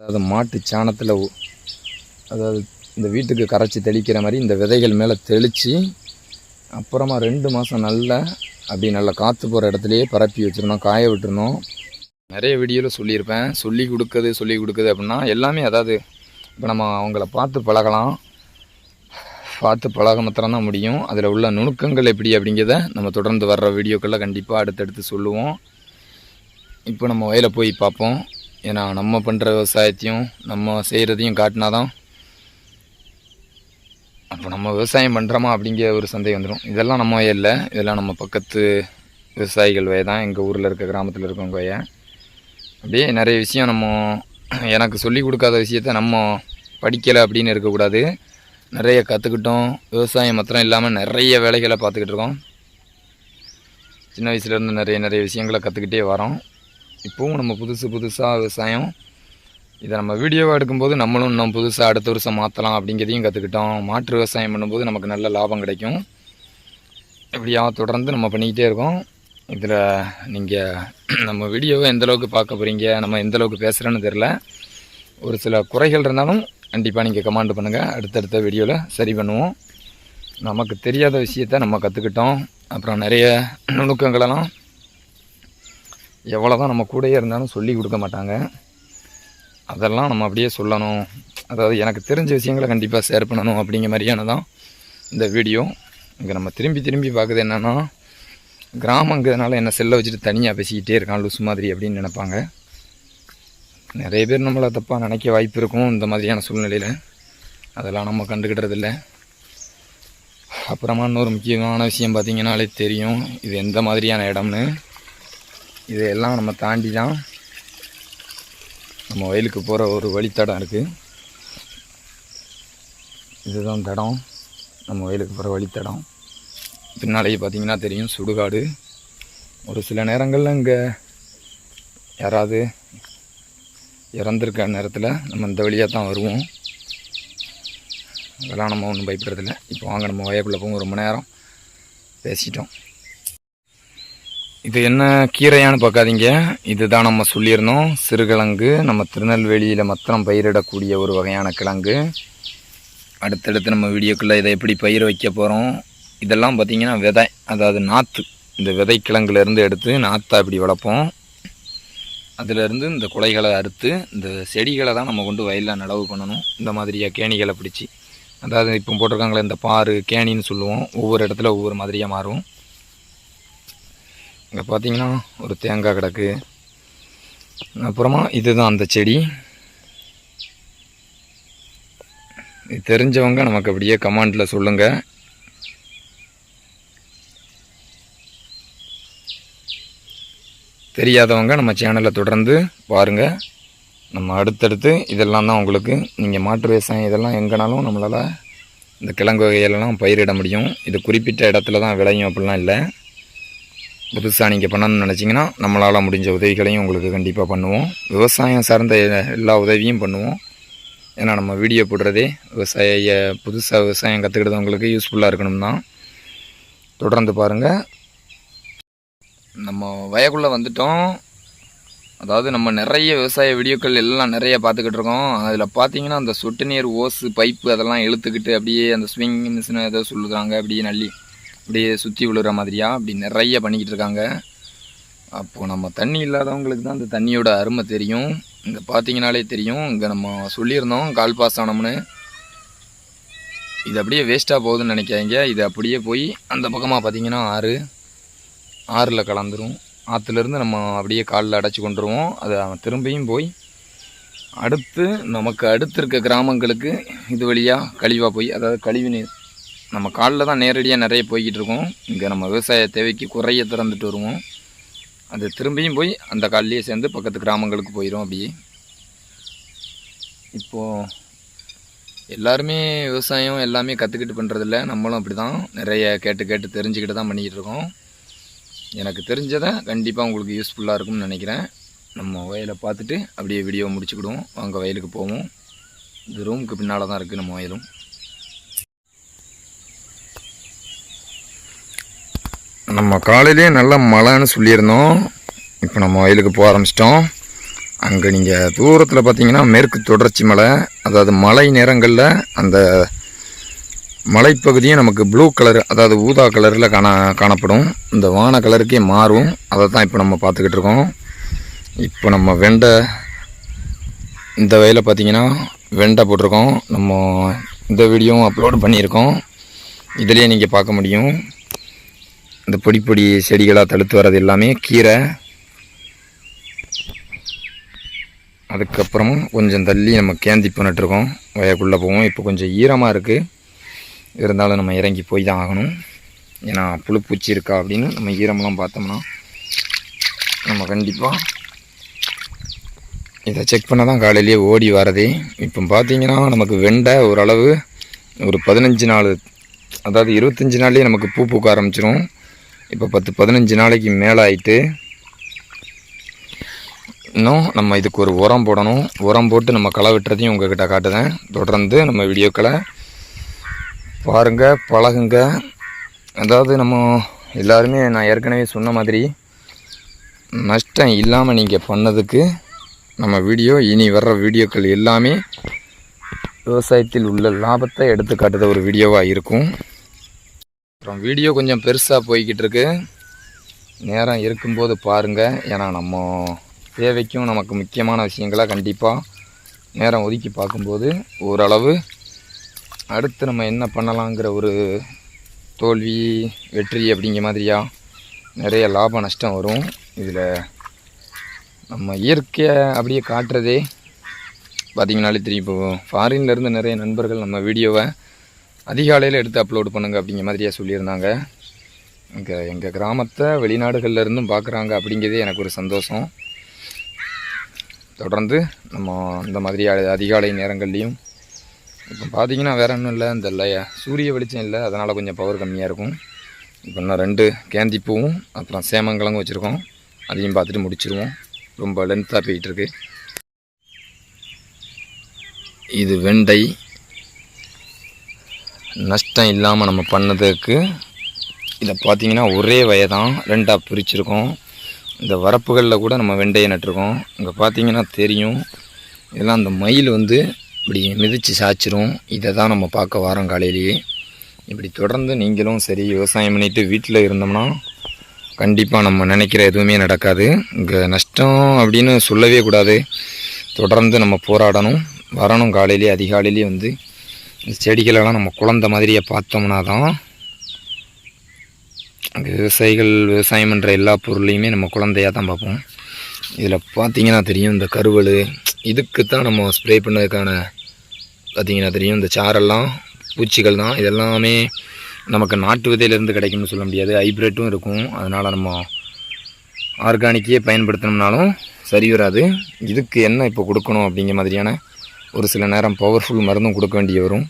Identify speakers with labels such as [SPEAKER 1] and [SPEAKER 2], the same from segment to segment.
[SPEAKER 1] அதாவது மாட்டு சாணத்தில் அதாவது இந்த வீட்டுக்கு கரைச்சி தெளிக்கிற மாதிரி இந்த விதைகள் மேலே தெளித்து அப்புறமா ரெண்டு மாதம் நல்லா அப்படி நல்லா காற்று போகிற இடத்துலையே பரப்பி வச்சிடணும் காய விட்டுருந்தோம். நிறைய வீடியோவில் சொல்லியிருப்பேன். சொல்லி கொடுக்குது சொல்லி கொடுக்குது அப்படின்னா எல்லாமே அதாவது இப்போ நம்ம அவங்கள பார்த்து பழகலாம். பார்த்து பழக மாத்திரம் தான் முடியும். அதில் உள்ள நுணுக்கங்கள் எப்படி அப்படிங்கிறத நம்ம தொடர்ந்து வர்ற வீடியோக்களில் கண்டிப்பாக அடுத்தடுத்து சொல்லுவோம். இப்போ நம்ம வயலை போய் பார்ப்போம். ஏன்னா நம்ம பண்ணுற விவசாயத்தையும் நம்ம செய்கிறதையும் காட்டினா தான் அப்போ நம்ம விவசாயம் பண்ணுறோமா அப்படிங்கிற ஒரு சந்தேகம் வந்துடும் இதெல்லாம் நம்ம இல்லை. இதெல்லாம் நம்ம பக்கத்து விவசாயிகள் வய தான். எங்கள் ஊரில் இருக்க கிராமத்தில் இருக்கவங்க வய. அப்படியே நிறைய விஷயம் நம்ம எனக்கு சொல்லி கொடுக்காத விஷயத்த நம்ம படிக்கலை அப்படின்னு இருக்கக்கூடாது. நிறைய கற்றுக்கிட்டோம் விவசாயம் மாத்திரம் இல்லாமல் நிறைய வேலைகளை பார்த்துக்கிட்டு இருக்கோம். சின்ன வயசுலேருந்து நிறைய நிறைய விஷயங்களை கற்றுக்கிட்டே வரோம். இப்போவும் நம்ம புதுசு புதுசாக விவசாயம். இதை நம்ம வீடியோவாக எடுக்கும்போது நம்மளும் இன்னும் புதுசாக அடுத்த வருஷம் மாற்றலாம் அப்படிங்கிறதையும் கற்றுக்கிட்டோம் மாற்று விவசாயம் பண்ணும்போது நமக்கு நல்ல லாபம் கிடைக்கும். இப்படியாக தொடர்ந்து நம்ம பண்ணிக்கிட்டே இருக்கோம். இதில் நீங்கள் நம்ம வீடியோவை எந்தளவுக்கு பார்க்க போகிறீங்க நம்ம எந்தளவுக்கு பேசுகிறேன்னு தெரில ஒரு சில குறைகள் இருந்தாலும் கண்டிப்பாக நீங்கள் கமெண்ட் பண்ணுங்கள் அடுத்தடுத்த வீடியோவில் சரி பண்ணுவோம். நமக்கு தெரியாத விஷயத்த நம்ம கற்றுக்கிட்டோம் அப்புறம் நிறைய நுணுக்கங்களெல்லாம் எவ்வளோ தான் நம்ம கூடயே இருந்தாலும் சொல்லி கொடுக்க மாட்டாங்க. அதெல்லாம் நம்ம அப்படியே சொல்லணும். அதாவது எனக்கு தெரிஞ்ச விஷயங்களை கண்டிப்பாக ஷேர் பண்ணணும் அப்படிங்கிற மாதிரியான தான் இந்த வீடியோ இங்கே நம்ம திரும்பி திரும்பி பார்க்குறது என்னென்னா கிராமங்கிறதுனால என்ன செல்லை வச்சுட்டு தனியாக பேசிக்கிட்டே இருக்கான் லூஸ் மாதிரி அப்படின்னு நினைப்பாங்க. நிறைய பேர் நம்மளை தப்பாக நினைக்க வாய்ப்பு இருக்கும் இந்த மாதிரியான சூழ்நிலையில். அதெல்லாம் நம்ம கண்டுக்கிட்டது இல்லை. அப்புறமா இன்னொரு முக்கியமான விஷயம் பார்த்தீங்கன்னாலே தெரியும். இது எந்த மாதிரியான இடம்னு. இதையெல்லாம் நம்ம தாண்டி தான் நம்ம வயலுக்கு போகிற ஒரு வழித்தடம் இருக்குது இதுதான் தடம். நம்ம வயலுக்கு போகிற வழித்தடம். பின்னாலேயே பார்த்தீங்கன்னா தெரியும் சுடுகாடு. ஒரு சில நேரங்களில் இங்கே யாராவது இறந்துருக்க நேரத்தில் நம்ம இந்த வழியாக தான் வருவோம். அதெல்லாம் நம்ம ஒன்றும் பயப்படுறதில்ல. இப்போ வாங்க நம்ம வயக்குள்ளே போகும் ரொம்ப நேரம் பேசிட்டோம். இது என்ன கீரையான்னு பார்க்காதீங்க. இதுதான் நம்ம சொல்லியிருந்தோம். சிறுகிழங்கு நம்ம திருநெல்வேலியில் மாத்திரம் பயிரிடக்கூடிய ஒரு வகையான கிழங்கு. அடுத்தடுத்து நம்ம வீடியோக்குள்ளே இதை எப்படி பயிர் வைக்க போகிறோம் இதெல்லாம் பார்த்திங்கன்னா விதை அதாவது நாற்று இந்த விதை கிழங்குலேருந்து எடுத்து நாற்றை இப்படி வளர்ப்போம். அதிலேருந்து இந்த குலைகளை அறுத்து இந்த செடிகளை தான் நம்ம கொண்டு வயலில் நடவு பண்ணணும். இந்த மாதிரியாக கேணிகளை பிடிச்சி. அதாவது இப்போ போட்டிருக்காங்களே இந்த பாரு கேணின்னு சொல்லுவோம். ஒவ்வொரு இடத்துல ஒவ்வொரு மாதிரியாக மாறும். இங்கே பார்த்தீங்கன்னா ஒரு தேங்காய் கிடக்கு. அப்புறமா இதுதான் அந்த செடி. இது தெரிஞ்சவங்க நமக்கு அப்படியே கமாண்டில் சொல்லுங்கள் தெரியாதவங்க நம்ம சேனலை தொடர்ந்து பாருங்கள் நம்ம அடுத்தடுத்து இதெல்லாம் தான் உங்களுக்கு நீங்கள் மாற்று விவசாயம் இதெல்லாம் எங்கேனாலும் நம்மளால் இந்த கிழங்கு வகையிலலாம் பயிரிட முடியும். இது குறிப்பிட்ட இடத்துல தான் விளையும் அப்படிலாம் இல்லை. புதுசாக நீங்கள் பண்ணணும்னு நினச்சிங்கன்னா நம்மளால் முடிஞ்ச உதவிகளையும் உங்களுக்கு கண்டிப்பாக பண்ணுவோம். விவசாயம் சார்ந்த எல்லா உதவியும் பண்ணுவோம். ஏன்னா நம்ம வீடியோ போடுறதே விவசாய புதுசாக விவசாயம் கற்றுக்கிட்டவங்களுக்கு யூஸ்ஃபுல்லாக இருக்கணும் தான் தொடர்ந்து பாருங்கள் நம்ம வயக்குள்ளே வந்துட்டோம். அதாவது நம்ம நிறைய விவசாய வீடியோக்கள் எல்லாம் நிறைய பார்த்துக்கிட்டு இருக்கோம். அதில் பார்த்தீங்கன்னா அந்த சொட்டு நீர் ஓஸு பைப்பு அதெல்லாம் இழுத்துக்கிட்டு அப்படியே அந்த ஸ்விங் மிஷினை ஏதோ சொல்லுறாங்க அப்படியே நல்லி அப்படியே சுற்றி விழுற மாதிரியாக அப்படி நிறைய பண்ணிக்கிட்டு இருக்காங்க. அப்போது நம்ம தண்ணி இல்லாதவங்களுக்கு தான் அந்த தண்ணியோட அருமை தெரியும். இங்கே பார்த்தீங்கனாலே தெரியும். இங்கே நம்ம சொல்லியிருந்தோம் கால் பாஸ் ஆனோம்னு. இது அப்படியே வேஸ்ட்டாக போகுதுன்னு நினைக்காதீங்க. இது அப்படியே போய் அந்த பக்கமாக பார்த்தீங்கன்னா ஆறு. ஆறில் கலந்துரும். ஆற்றுலேருந்து நம்ம அப்படியே காலில் அடைச்சி கொண்டுருவோம். அது அவன் திரும்பியும் போய் அடுத்து நமக்கு அடுத்து இருக்க கிராமங்களுக்கு இது வழியாக கழிவாக போய் அதாவது கழிவு நீர் நம்ம காலில் தான் நேரடியாக நிறைய போய்கிட்டு இருக்கோம் இங்கே நம்ம விவசாய தேவைக்கு குறைய திறந்துட்டு வருவோம். அது திரும்பியும் போய் அந்த கால்லையே சேர்ந்து பக்கத்து கிராமங்களுக்கு போயிடும் அப்படியே. இப்போது எல்லாருமே விவசாயம் எல்லாமே கற்றுக்கிட்டு பண்ணுறதில்ல நம்மளும் அப்படி தான் நிறைய கேட்டு கேட்டு தெரிஞ்சுக்கிட்டு தான் பண்ணிக்கிட்டு இருக்கோம் எனக்கு தெரிஞ்சதை கண்டிப்பாக உங்களுக்கு யூஸ்ஃபுல்லாக இருக்கும்னு நினைக்கிறேன். நம்ம வயலை பார்த்துட்டு அப்படியே வீடியோ முடிச்சுக்கிடுவோம். அங்கே வயலுக்கு போவோம். இது ரூமுக்கு பின்னால் தான் இருக்குது நம்ம வயலும். நம்ம காலையிலேயே நல்ல மழைன்னு சொல்லியிருந்தோம். இப்போ நம்ம வயலுக்கு போக ஆரம்பிச்சிட்டோம். அங்கே நீங்கள் தூரத்தில் பார்த்தீங்கன்னா மேற்கு தொடர்ச்சி மலை அதாவது மழை நேரங்களில் அந்த மலைப்பகுதியும் நமக்கு ப்ளூ கலர் அதாவது ஊதா கலரில் காண காணப்படும். இந்த வான கலருக்கே மாறும். அதை தான் இப்போ நம்ம பார்த்துக்கிட்டு இருக்கோம். இப்போ நம்ம வெண்டை இந்த வயலில் பார்த்தீங்கன்னா வெண்டை போட்டிருக்கோம். நம்ம இந்த வீடியோவும் அப்லோடு பண்ணியிருக்கோம். இதிலே நீங்கள் பார்க்க முடியும். இந்த பொடி பொடி செடிகளாக தடுத்து வர்றது எல்லாமே கீரை. அதுக்கப்புறமும் கொஞ்சம் தள்ளி நம்ம கேந்தி பண்ணிட்டுருக்கோம். வயக்குள்ளே போவோம். இப்போ கொஞ்சம் ஈரமாக இருக்குது இருந்தாலும் நம்ம இறங்கி போய் தான் ஆகணும். ஏன்னா புழு பூச்சி இருக்கா அப்படின்னு நம்ம ஈரமெல்லாம் பார்த்தோம்னா நம்ம கண்டிப்பாக இதை செக் பண்ண தான் காலையிலேயே ஓடி வரதே இப்போ பார்த்தீங்கன்னா நமக்கு வெண்டை ஓரளவு ஒரு பதினஞ்சு நாள் அதாவது இருபத்தஞ்சி நாள்லேயே நமக்கு பூ பூக்க ஆரம்பிச்சிரும். இப்போ பத்து பதினஞ்சு நாளைக்கு மேலே ஆயிட்டு இன்னும் நம்ம இதுக்கு ஒரு உரம் போடணும். உரம் போட்டு நம்ம களை வெட்டுறதையும் உங்கள்கிட்ட காட்டுதேன் தொடர்ந்து நம்ம வீடியோக்களை பாருங்கள் பழகுங்க. அதாவது நம்ம எல்லாருமே நான் ஏற்கனவே சொன்ன மாதிரி நஷ்டம் இல்லாமல் நீங்கள் பண்ணதுக்கு நம்ம வீடியோ இனி வர்ற வீடியோக்கள் எல்லாமே விவசாயத்தில் உள்ள லாபத்தை எடுத்து காட்டுற ஒரு வீடியோவாக இருக்கும். அப்புறம் வீடியோ கொஞ்சம் பெருசாக போய்கிட்டு இருக்கு. நேரம் இருக்கும்போது பாருங்கள் ஏன்னா நம்ம தேவைக்கும் நமக்கு முக்கியமான விஷயங்களை கண்டிப்பாக நேரம் ஒதுக்கி பார்க்கும்போது ஓரளவு அடுத்து நம்ம என்ன பண்ணலாங்கிற ஒரு தோல்வி வெற்றி அப்படிங்கிற மாதிரியா நிறைய லாப நஷ்டம் வரும். இதில் நம்ம இயற்கையை அப்படியே காட்டுறதே பார்த்தீங்கனாலே தெரியும். இப்போ ஃபாரின்லேருந்து நிறைய நண்பர்கள் நம்ம வீடியோவை அதிகாலையில் எடுத்து அப்லோட் பண்ணுங்க அப்படிங்கிற மாதிரியே சொல்லியிருந்தாங்க. இங்கே எங்கள் கிராமத்தை வெளிநாடுகளில் இருந்தும் பார்க்குறாங்க அப்படிங்கிறதே எனக்கு ஒரு சந்தோஷம். தொடர்ந்து நம்ம இந்த மாதிரி அதிகாலை நேரங்கள்லேயும் இப்போ பார்த்தீங்கன்னா வேறு ஒன்றும் இல்லை இந்த சூரிய வெளிச்சம் இல்லை அதனால் கொஞ்சம் பவர் கம்மியாக இருக்கும். இப்போ இன்னும் ரெண்டு கேந்தி பூவும் அப்புறம் சேமங்கிழங்கும் வச்சுருக்கோம். அதையும் பார்த்துட்டு முடிச்சிருவோம். ரொம்ப லென்த்தாக போயிட்டுருக்கு இது வெண்டை நஷ்டம் இல்லாமல் நம்ம பண்ணதுக்கு இதை பார்த்தீங்கன்னா ஒரே வயதான் ரெண்டாக பிரிச்சிருக்கோம். இந்த வரப்புகளில் கூட நம்ம வெண்டையை நட்டிருக்கோம். இங்கே பார்த்தீங்கன்னா தெரியும். இதெல்லாம் அந்த மயில் வந்து இப்படி மிதித்து சாய்ச்சிரும். இதை தான் நம்ம பார்க்க வாரம் காலையிலேயே. இப்படி தொடர்ந்து நீங்களும் சரி விவசாயம் பண்ணிவிட்டு வீட்டில் இருந்தோம்னா கண்டிப்பாக நம்ம நினைக்கிற எதுவுமே நடக்காது. இங்கே நஷ்டம் அப்படின்னு சொல்லவே கூடாது. தொடர்ந்து நம்ம போராடணும். வரணும் காலையிலேயே அதிகாலையிலேயே வந்து செடிகளெல்லாம் நம்ம குழந்த மாதிரியே பார்த்தோம்னா தான் விவசாயிகள் விவசாயம் பண்ணுற எல்லா பொருளையுமே நம்ம குழந்தையாக தான் பார்ப்போம். இதில் பார்த்தீங்கன்னா தெரியும் இந்த கருவல் இதுக்கு தான் நம்ம ஸ்ப்ரே பண்ணதுக்கான பார்த்திங்கன்னா தெரியும் இந்த சாரெல்லாம் பூச்சிகள் தான். இதெல்லாமே நமக்கு நாட்டு விதையிலேருந்து கிடைக்கும்னு சொல்ல முடியாது. ஹைப்ரிட்டும் இருக்கும். அதனால் நம்ம ஆர்கானிக்கே பயன்படுத்தினோம்னாலும் சரி வராது. இதுக்கு என்ன இப்போ கொடுக்கணும் அப்படிங்கிற மாதிரியான ஒரு சில நேரம் பவர்ஃபுல் மருந்தும் கொடுக்க வேண்டிய வரும்.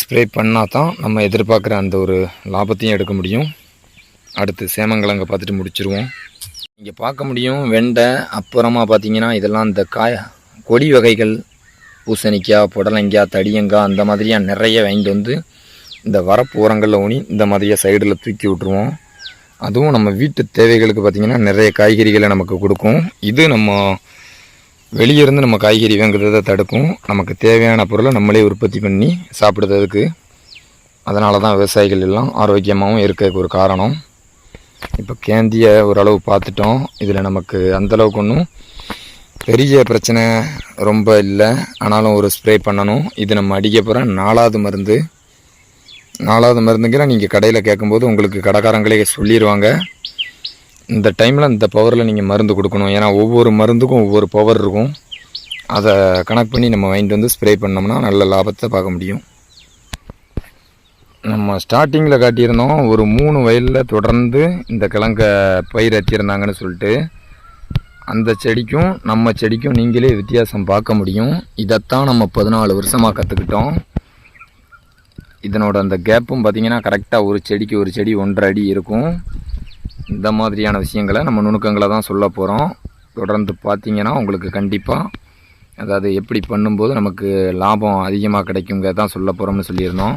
[SPEAKER 1] ஸ்ப்ரே பண்ணால் தான் நம்ம எதிர்பார்க்குற அந்த ஒரு லாபத்தையும் எடுக்க முடியும். அடுத்து சேமங்கிழங்க பார்த்துட்டு முடிச்சிருவோம். இங்கே பார்க்க முடியும் வெண்டை அப்புறமா பார்த்தீங்கன்னா இதெல்லாம் இந்த காய கொடி வகைகள் பூசணிக்காய் புடலங்காய் தடியங்காய் அந்த மாதிரியாக நிறைய வாங்கிட்டு வந்து இந்த வரப்பு உரங்களில் ஊனி இந்த மாதிரியாக சைடில் தூக்கி விட்ருவோம் அதுவும் நம்ம வீட்டு தேவைகளுக்கு பார்த்திங்கன்னா நிறைய காய்கறிகளை நமக்கு கொடுக்கும். இது நம்ம வெளியிருந்து நம்ம காய்கறி வாங்குறத தடுக்கும். நமக்கு தேவையான பொருளை நம்மளே உற்பத்தி பண்ணி சாப்பிடுறதுக்கு. அதனால தான் விவசாயிகள் எல்லாம் ஆரோக்கியமாகவும் இருக்கிறதுக்கு ஒரு காரணம். இப்போ கேந்தியை ஓரளவு பார்த்துட்டோம். இதில் நமக்கு அந்தளவுக்கு ஒன்றும் பெரிய பிரச்சனை ரொம்ப இல்லை. ஆனாலும் ஒரு ஸ்ப்ரே பண்ணணும். இது நம்ம அடிக்க போகிற நாலாவது மருந்து. நாலாவது மருந்துங்கிற நீங்கள் கடையில் கேட்கும்போது உங்களுக்கு கடைக்காரங்களே சொல்லிடுவாங்க இந்த டைமில் இந்த பவரில் நீங்கள் மருந்து கொடுக்கணும். ஏன்னா ஒவ்வொரு மருந்துக்கும் ஒவ்வொரு பவர் இருக்கும். அதை கணக்கு பண்ணி நம்ம வாங்கிட்டு வந்து ஸ்ப்ரே பண்ணோம்னா நல்ல லாபத்தை பார்க்க முடியும். நம்ம ஸ்டார்டிங்கில் காட்டியிருந்தோம் ஒரு மூணு வயலில் தொடர்ந்து இந்த கிழங்க பயிர் ஏற்றிருந்தாங்கன்னு சொல்லிட்டு அந்த செடிக்கும் நம்ம செடிக்கும் நீங்களே வித்தியாசம் பார்க்க முடியும். இதைத்தான் நம்ம பதினாலு வருஷமாக கற்றுக்கிட்டோம் இதனோட அந்த கேப்பும் பார்த்தீங்கன்னா கரெக்டாக ஒரு செடிக்கு ஒரு செடி ஒன்றரை அடி இருக்கும். இந்த மாதிரியான விஷயங்களை நம்ம நுணுக்கங்களை தான் சொல்ல போகிறோம் தொடர்ந்து பார்த்தீங்கன்னா உங்களுக்கு கண்டிப்பாக அதாவது எப்படி பண்ணும்போது நமக்கு லாபம் அதிகமாக கிடைக்குங்க தான் சொல்ல போகிறோம்னு சொல்லியிருந்தோம்.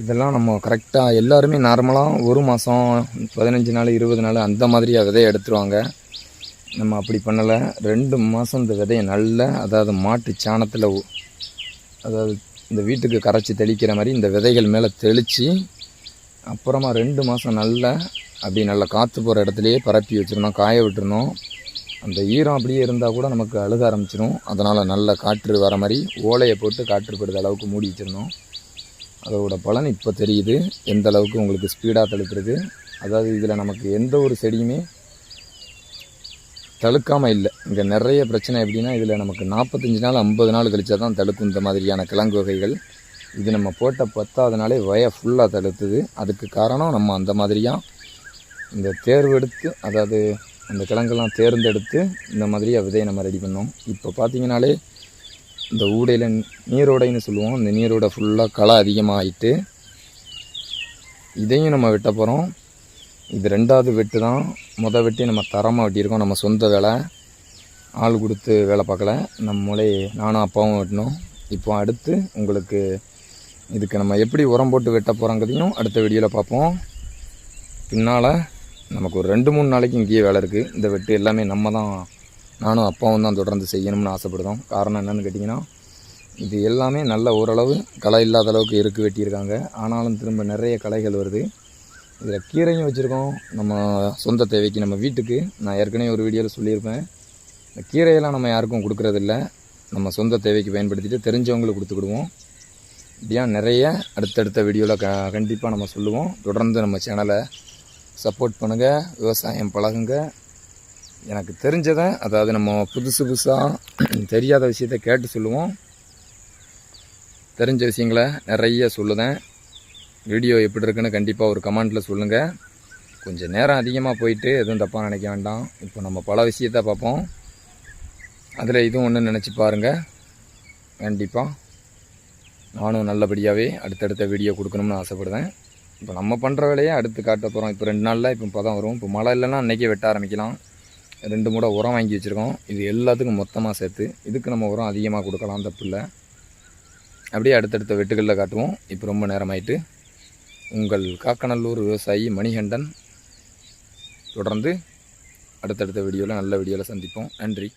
[SPEAKER 1] இதெல்லாம் நம்ம கரெக்டாக எல்லாருமே நார்மலாக ஒரு மாதம் பதினஞ்சு நாள் இருபது நாள் அந்த மாதிரியாக விதையை எடுத்துருவாங்க. நம்ம அப்படி பண்ணலை. ரெண்டு மாதம் இந்த விதையை நல்ல அதாவது மாட்டு சாணத்தில் அதாவது இந்த வீட்டுக்கு கரைச்சி தெளிக்கிற மாதிரி இந்த விதைகள் மேலே தெளித்து அப்புறமா ரெண்டு மாதம் நல்லா அப்படி நல்லா காற்று போகிற இடத்துலையே பரப்பி வச்சிடணும் காய விட்டுருந்தோம். அந்த ஈரம் அப்படியே இருந்தால் கூட நமக்கு அழுக ஆரம்பிச்சிடும் அதனால் நல்ல காற்று வர மாதிரி ஓலையை போட்டு காற்று படுற அளவுக்கு மூடி வச்சிருந்தோம். அதோட பலன் இப்போ தெரியுது. எந்த அளவுக்கு உங்களுக்கு ஸ்பீடாக தழுக்கிறது அதாவது இதில் நமக்கு எந்த ஒரு செடியுமே தழுக்காமல் இல்லை. இங்கே நிறைய பிரச்சனை எப்படின்னா இதில் நமக்கு நாற்பத்தஞ்சு நாள் ஐம்பது நாள் கழிச்சா தான் தழுக்கும் இந்த மாதிரியான கிழங்கு வகைகள். இது நம்ம போட்ட பத்தாதனாலே வய ஃபுல்லாக தழுத்துது அதுக்கு காரணம் நம்ம அந்த மாதிரியாக இந்த தேர்வெடுத்து அதாவது அந்த கிழங்கெல்லாம் தேர்ந்தெடுத்து இந்த மாதிரியாக விதையை நம்ம ரெடி பண்ணோம். இப்போ பார்த்தீங்கனாலே இந்த ஊடையில் நீரோடைன்னு சொல்லுவோம். இந்த நீரோடை ஃபுல்லாக களை அதிகமாகிட்டு இதையும் நம்ம வெட்ட போகிறோம் இது ரெண்டாவது வெட்டு தான் மொதல் வெட்டி நம்ம தரமாக வெட்டியிருக்கோம். நம்ம சொந்த வேலை. ஆள் கொடுத்து வேலை பார்க்கல. நம்மளே நானும் அப்பாவும் வெட்டினோம். இப்போ அடுத்து உங்களுக்கு இதுக்கு நம்ம எப்படி உரம் போட்டு வெட்ட போகிறோங்கிறதையும் அடுத்த வீடியோவில் பார்ப்போம். பின்னால் நமக்கு ஒரு ரெண்டு மூணு நாளைக்கு இங்கேயே வேலை இருக்குது இந்த வெட்டு எல்லாமே நம்ம தான் நானும் அப்பாவும் தான் தொடர்ந்து செய்யணும்னு ஆசைப்படுதோம் காரணம் என்னென்னு கேட்டிங்கன்னா இது எல்லாமே நல்ல ஓரளவு களை இல்லாத அளவுக்கு இருக்கு வெட்டியிருக்காங்க. ஆனாலும் திரும்ப நிறைய களைகள் வருது. இதில் கீரையும் வச்சுருக்கோம். நம்ம சொந்த தேவைக்கு நம்ம வீட்டுக்கு. நான் ஏற்கனவே ஒரு வீடியோவில் சொல்லியிருப்பேன். இந்த கீரையெல்லாம் நம்ம யாருக்கும் கொடுக்குறதில்ல. நம்ம சொந்த தேவைக்கு பயன்படுத்திட்டு தெரிஞ்சவங்களுக்கு கொடுத்துக்கிடுவோம். இப்படியாக நிறைய அடுத்தடுத்த வீடியோவில் க கண்டிப்பாக நம்ம சொல்லுவோம். தொடர்ந்து நம்ம சேனலை சப்போர்ட் பண்ணுங்கள் விவசாயம் பழகுங்க. எனக்கு தெரிஞ்சதை அதாவது நம்ம புதுசு புதுசாக தெரியாத விஷயத்த கேட்டு சொல்லுவோம். தெரிஞ்ச விஷயங்களை நிறைய சொல்லுதேன். வீடியோ எப்படி இருக்குன்னு கண்டிப்பாக ஒரு கமெண்ட்டில் சொல்லுங்கள் கொஞ்சம் நேரம் அதிகமாக போயிட்டு எதுவும் தப்பாக நினைக்க வேண்டாம். இப்போ நம்ம பல விஷயத்த பார்ப்போம். அதில் இதுவும் ஒன்று நினச்சி பாருங்கள் கண்டிப்பாக நானும் நல்லபடியாகவே அடுத்தடுத்த வீடியோ கொடுக்கணும்னு ஆசைப்படுவேன் இப்போ நம்ம பண்ணுற வேலையை அடுத்து காட்ட போகிறோம் இப்போ ரெண்டு நாளில் இப்போ இப்போ தான் வரும். இப்போ மழை இல்லைன்னா அன்றைக்கே வெட்ட ஆரம்பிக்கலாம். ரெண்டு மூடை உரம் வாங்கி வச்சுருக்கோம். இது எல்லாத்துக்கும் மொத்தமாக சேர்த்து இதுக்கு நம்ம உரம் அதிகமாக கொடுக்கலாம் தப்பு அப்படியே அடுத்தடுத்த வெட்டுகளில் காட்டுவோம். இப்போ ரொம்ப நேரமாயிட்டு உங்கள் காக்கநல்லூர் விவசாயி மணிகண்டன். தொடர்ந்து அடுத்தடுத்த வீடியோவில் நல்ல வீடியோவில் சந்திப்போம். நன்றி.